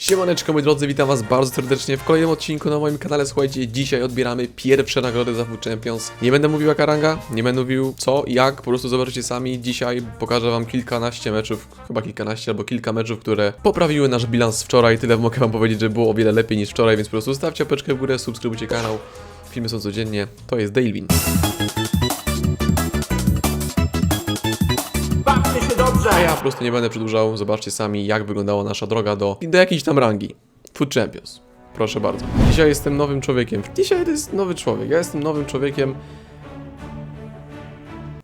Siemaneczko moi drodzy, witam was bardzo serdecznie w kolejnym odcinku na moim kanale. Słuchajcie, dzisiaj odbieramy pierwsze nagrody za Food Champions. Nie będę mówił jaka ranga, nie będę mówił co i jak, po prostu zobaczycie sami. Dzisiaj pokażę wam kilkanaście meczów, chyba kilkanaście albo kilka meczów, które poprawiły nasz bilans wczoraj. Tyle mogę wam powiedzieć, że było o wiele lepiej niż wczoraj, więc po prostu stawcie łapeczkę w górę, subskrybujcie kanał. Filmy są codziennie, to jest Dailwin. Prostu nie będę przedłużał, zobaczcie sami jak wyglądała nasza droga do, do jakiejś tam rangi. Food Champions. Proszę bardzo. Dzisiaj jestem nowym człowiekiem. Dzisiaj to jest nowy człowiek. Ja jestem nowym człowiekiem.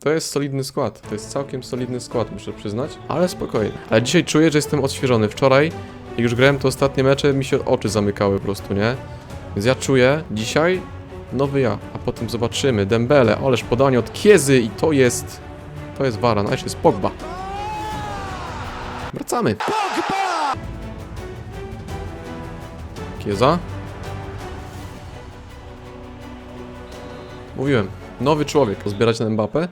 To jest solidny skład. To jest całkiem solidny skład, muszę przyznać. Ale spokojnie. Ale dzisiaj czuję, że jestem odświeżony. Wczoraj, jak już grałem te ostatnie mecze, mi się oczy zamykały po prostu, nie? Więc ja czuję dzisiaj nowy ja. A potem zobaczymy. Dembele, ależ podanie od Kiezy i to jest... To jest Varan, a jeszcze jest Pogba. Wracamy. Kieza. Mówiłem. Nowy człowiek. Pozbierać na Mbappé.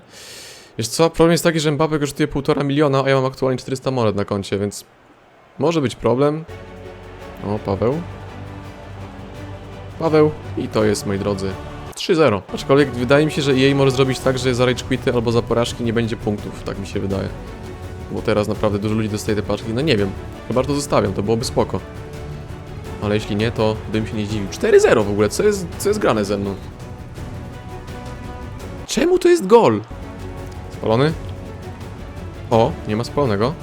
Wiesz co, problem jest taki, że Mbappé kosztuje 1,5 miliona, a ja mam aktualnie 400 monet na koncie, więc może być problem. O, Paweł. Paweł. I to jest, moi drodzy, 3-0. Aczkolwiek wydaje mi się, że jej może zrobić tak, że za rage quity albo za porażki nie będzie punktów, tak mi się wydaje. Bo teraz naprawdę dużo ludzi dostaje te paczki, no nie wiem. Chyba to zostawiam, to byłoby spoko. Ale jeśli nie, to bym się nie zdziwił. 4-0 w ogóle, co jest, co jest grane ze mną? Czemu to jest gol? Spalony? O, nie ma spalonego.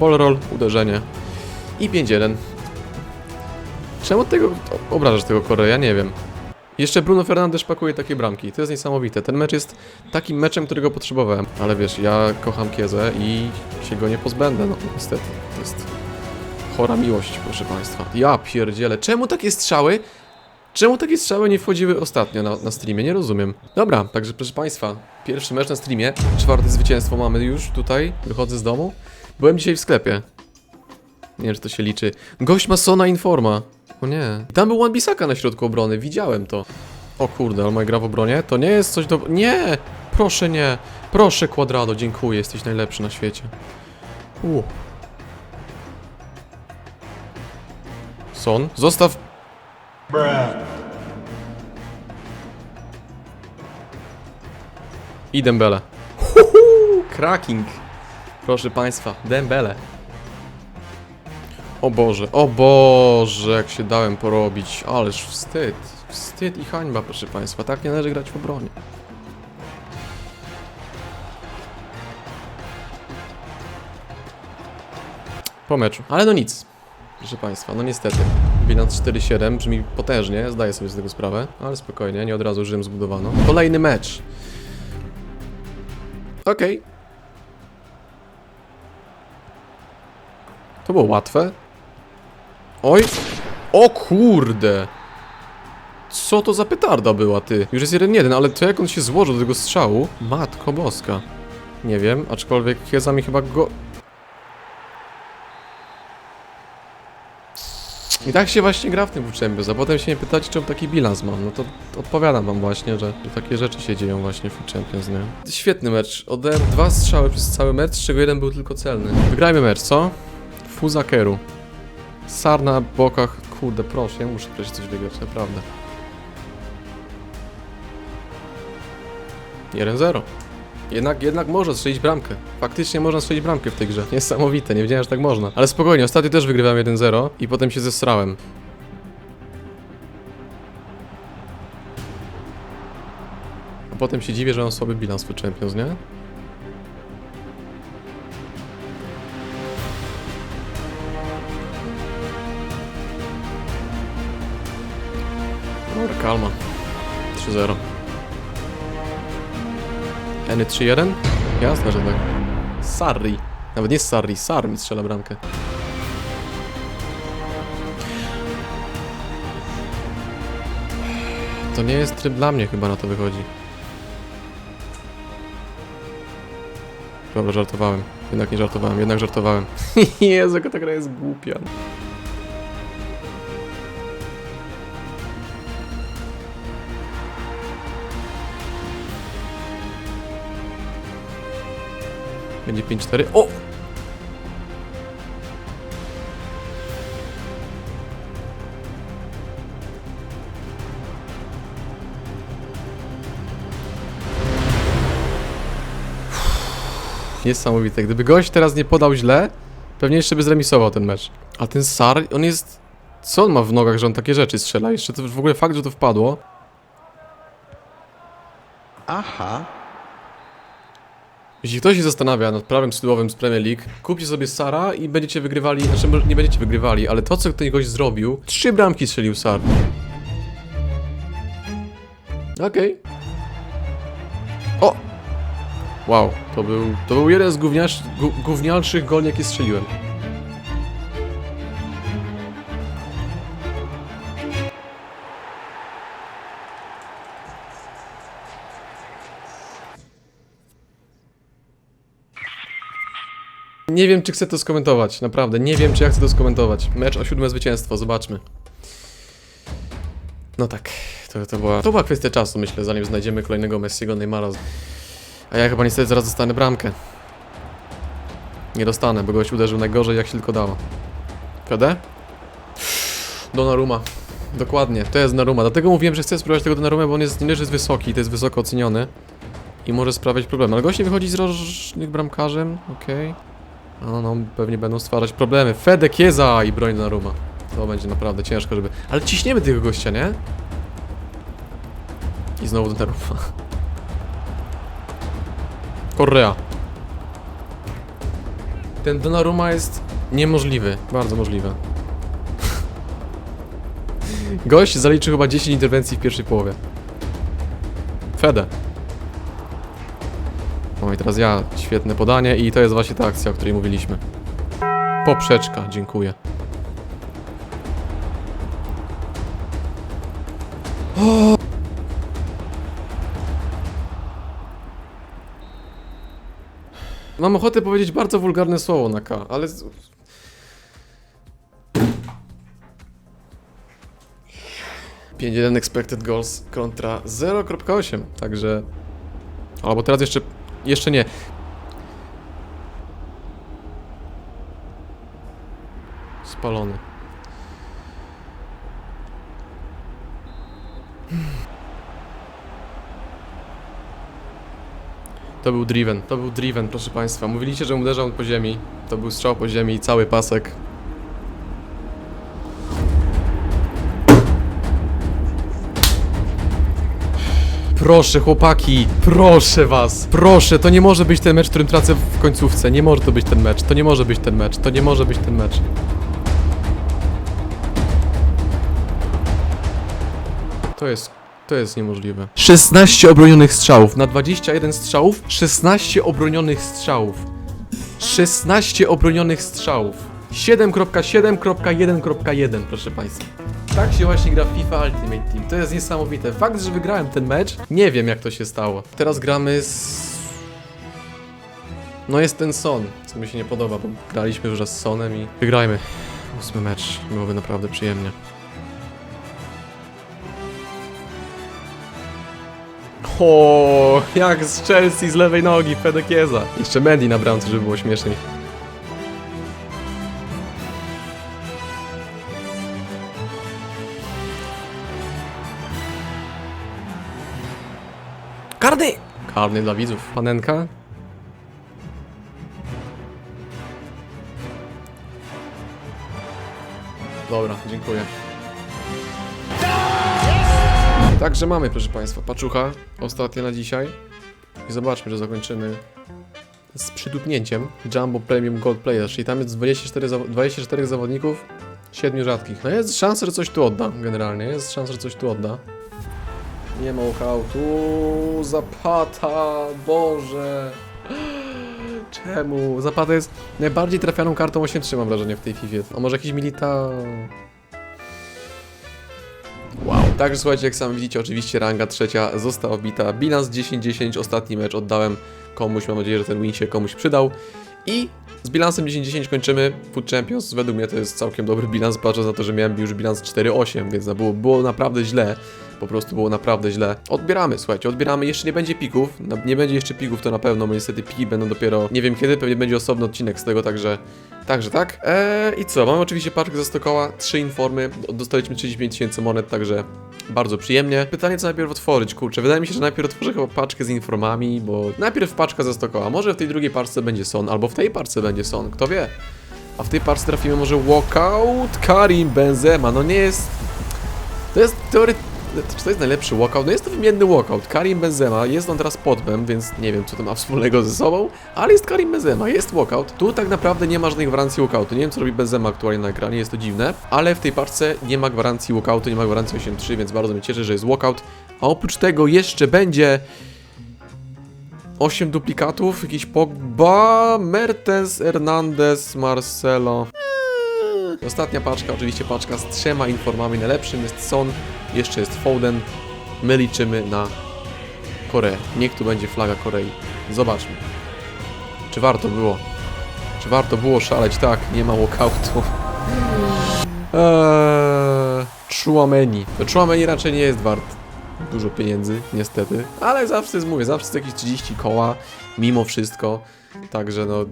Ball roll, uderzenie. I 5-1. Czemu tego... Obrażasz tego Korea? Nie wiem. Jeszcze Bruno Fernandes pakuje takie bramki. To jest niesamowite. Ten mecz jest takim meczem, którego potrzebowałem. Ale wiesz, ja kocham Kiezę i się go nie pozbędę, no niestety. To jest chora miłość, proszę Państwa. Ja pierdzielę. Czemu takie strzały? Czemu takie strzały nie wchodziły ostatnio na, na streamie? Nie rozumiem. Dobra, także proszę Państwa, pierwszy mecz na streamie. Czwarte zwycięstwo mamy już tutaj. Wychodzę z domu. Byłem dzisiaj w sklepie. Nie wiem, czy to się liczy. Gość ma Sona Informa. O nie. Tam był Wan-Bissaka na środku obrony, widziałem to. O kurde, ale moja gra w obronie? To nie jest coś do... Nie! Proszę nie! Proszę Quadrado, dziękuję, jesteś najlepszy na świecie. U. Son, zostaw... I Dembele. Huhu, cracking. Proszę Państwa, Dembele. O Boże, o Boże, jak się dałem porobić. Ależ wstyd. Wstyd i hańba, proszę Państwa. Tak nie należy grać w obronie. Po meczu. Ale no nic. Proszę Państwa, no niestety. Bilans 4-7 brzmi potężnie, zdaję sobie z tego sprawę, ale spokojnie, nie od razu Rzym zbudowano. Kolejny mecz. Okej. To było łatwe. Oj! O kurde! Co to za petarda była, ty? Już jest 1-1, ale to jak on się złożył do tego strzału? Matko boska. Nie wiem, aczkolwiek Chiesa mi chyba go... I tak się właśnie gra w tym Champions, a potem się nie pytacie, czemu taki bilans mam. No to odpowiadam wam właśnie, że, takie rzeczy się dzieją właśnie w Champions, nie? Świetny mecz. Oddałem dwa strzały przez cały mecz, z czego jeden był tylko celny. Wygrajmy mecz, co? Fuzakeru. Sar na bokach. Kurde, proszę, ja muszę wreszcie coś wygrać, naprawdę. 1-0. Jednak, jednak można strzelić bramkę. Faktycznie można strzelić bramkę w tej grze. Niesamowite, nie wiedziałem, że tak można. Ale spokojnie, ostatnio też wygrywałem 1-0 i potem się zesrałem. A potem się dziwię, że mam słaby bilans w Champions, nie? Kalma. 3-0. Eny 3-1? Jasne, że tak. Sarri. Nawet nie Sarri, Sar mi strzela bramkę. To nie jest tryb dla mnie chyba na to wychodzi. Dobra, żartowałem. Jednak nie żartowałem, jednak żartowałem. Jezu, jaka ta gra jest głupia. Będzie 5-4. O! Niesamowite. Gdyby gość teraz nie podał źle, pewnie jeszcze by zremisował ten mecz. A ten Sar, on jest... Co on ma w nogach, że on takie rzeczy strzela? Jeszcze to w ogóle fakt, że to wpadło. Aha. Jeśli ktoś się zastanawia nad prawem skrzydłowym z Premier League, kupcie sobie Sara i będziecie wygrywali, znaczy nie będziecie wygrywali, ale to co ten gość zrobił, trzy bramki strzelił Sar. Okej. O! Wow, to był, to był jeden z gówniarz, gu, gównialszych goli jakie strzeliłem. Nie wiem, czy chcę to skomentować, naprawdę. Nie wiem, czy ja chcę to skomentować. Mecz o siódme zwycięstwo, zobaczmy. No tak, to, to, była, to była kwestia czasu, myślę, zanim znajdziemy kolejnego Messiego, Neymara. A ja chyba niestety zaraz dostanę bramkę. Nie dostanę, bo gość uderzył najgorzej, jak się tylko dało. KD? Donnarumma. Dokładnie, to jest Donnarumma. Dlatego mówiłem, że chcę spróbować tego Donnarumma, bo on jest, nie jest wysoki, to jest wysoko oceniony. I może sprawiać problemy. Ale gość nie wychodzi z rożnych bramkarzem, okej. No, no, pewnie będą stwarzać problemy. Fede Kieza i broń na Ruma. To będzie naprawdę ciężko, żeby... Ale ciśniemy tego gościa, nie? I znowu do Ruma. Korea. Ten Donnarumma jest niemożliwy. Bardzo możliwy. Gość zaliczył chyba 10 interwencji w pierwszej połowie. Fede. I teraz ja, świetne podanie i to jest właśnie ta akcja, o której mówiliśmy. Poprzeczka, dziękuję. O! Mam ochotę powiedzieć bardzo wulgarne słowo na K, ale... Pięć 1 expected goals kontra 0.8, także... Albo teraz jeszcze jeszcze nie. Spalony. To był Driven, to był Driven, proszę Państwa. Mówiliście, że uderzał po ziemi. To był strzał po ziemi i cały pasek. Proszę, chłopaki, proszę was, proszę, to nie może być ten mecz, którym tracę w końcówce. Nie może to być ten mecz, to nie może być ten mecz, to nie może być ten mecz. To jest, to jest niemożliwe. 16 obronionych strzałów, na 21 strzałów, 16 obronionych strzałów. 16 obronionych strzałów. 7.7.1.1, proszę Państwa. Tak się właśnie gra w FIFA Ultimate Team. To jest niesamowite. Fakt, że wygrałem ten mecz, nie wiem jak to się stało. Teraz gramy z... No jest ten Son, co mi się nie podoba, bo graliśmy już raz z Sonem i wygrajmy. Ósmy mecz, byłoby naprawdę przyjemnie. O, jak z Chelsea z lewej nogi, Fedekieza. Jeszcze Mendy na bramce, żeby było śmieszniej. Karny! Karny dla widzów. Panenka? Dobra, dziękuję. Także mamy, proszę Państwa, paczucha. Ostatnia na dzisiaj. I zobaczmy, że zakończymy z przydupnięciem Jumbo Premium Gold Players, czyli tam jest 24, zawo- 24 zawodników, 7 rzadkich. No jest szansa, że coś tu odda, generalnie. Jest szansa, że coś tu odda. Nie ma tu Zapata, Boże. Czemu? Zapata jest najbardziej trafianą kartą 8-3 mam wrażenie w tej FIFA. A może jakiś Milita... Wow. Także słuchajcie, jak sami widzicie, oczywiście ranga trzecia została wbita. Bilans 10-10, ostatni mecz oddałem komuś, mam nadzieję, że ten win się komuś przydał. I z bilansem 10-10 kończymy Food Champions. Według mnie to jest całkiem dobry bilans, patrząc na to, że miałem już bilans 4-8, więc no było, było naprawdę źle. Po prostu było naprawdę źle. Odbieramy, słuchajcie, odbieramy, jeszcze nie będzie pików, nie będzie jeszcze pików to na pewno, bo niestety piki będą dopiero, nie wiem kiedy, pewnie będzie osobny odcinek z tego, także... Także tak. Eee, I co? Mamy oczywiście paczkę za 100 koła, trzy informy, dostaliśmy 35 tysięcy monet, także bardzo przyjemnie. Pytanie, co najpierw otworzyć? Kurczę, wydaje mi się, że najpierw otworzę chyba paczkę z informami, bo najpierw paczka za 100 koła. Może w tej drugiej paczce będzie son, albo w tej paczce będzie son, kto wie. A w tej paczce trafimy może walkout Karim Benzema. No nie jest... To jest teory... Czy to jest najlepszy walkout? No jest to wymienny walkout. Karim Benzema, jest on teraz podbem, więc nie wiem, co to ma wspólnego ze sobą, ale jest Karim Benzema, jest walkout. Tu tak naprawdę nie ma żadnej gwarancji walkoutu. Nie wiem, co robi Benzema aktualnie na ekranie, jest to dziwne, ale w tej paczce nie ma gwarancji walkoutu, nie ma gwarancji 8.3, więc bardzo mnie cieszy, że jest walkout. A oprócz tego jeszcze będzie... 8 duplikatów, jakiś Pogba, Mertens, Hernandez, Marcelo. Ostatnia paczka, oczywiście paczka z trzema informami. Najlepszym jest Son, jeszcze jest Foden. My liczymy na Koreę. Niech tu będzie flaga Korei. Zobaczmy. Czy warto było? Czy warto było szaleć? Tak, nie ma walkoutu. Eee, Chouameni raczej nie jest wart dużo pieniędzy, niestety. Ale zawsze jest, mówię, zawsze jest jakieś 30 koła, mimo wszystko. Także no...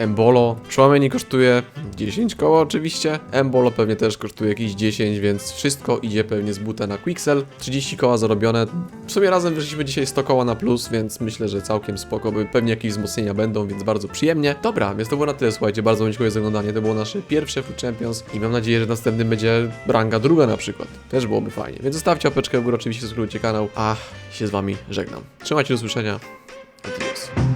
Embolo. Chouameni kosztuje 10 koła oczywiście. Embolo pewnie też kosztuje jakieś 10, więc wszystko idzie pewnie z buta na Quixel. 30 koła zarobione. W sumie razem wyszliśmy dzisiaj 100 koła na plus, więc myślę, że całkiem spoko. Pewnie jakieś wzmocnienia będą, więc bardzo przyjemnie. Dobra, więc to było na tyle, słuchajcie. Bardzo dziękuję za oglądanie. To było nasze pierwsze Food Champions i mam nadzieję, że następnym będzie ranga druga na przykład. Też byłoby fajnie. Więc zostawcie łapeczkę w górę, oczywiście subskrybujcie kanał, a się z wami żegnam. Trzymajcie do usłyszenia. Adios.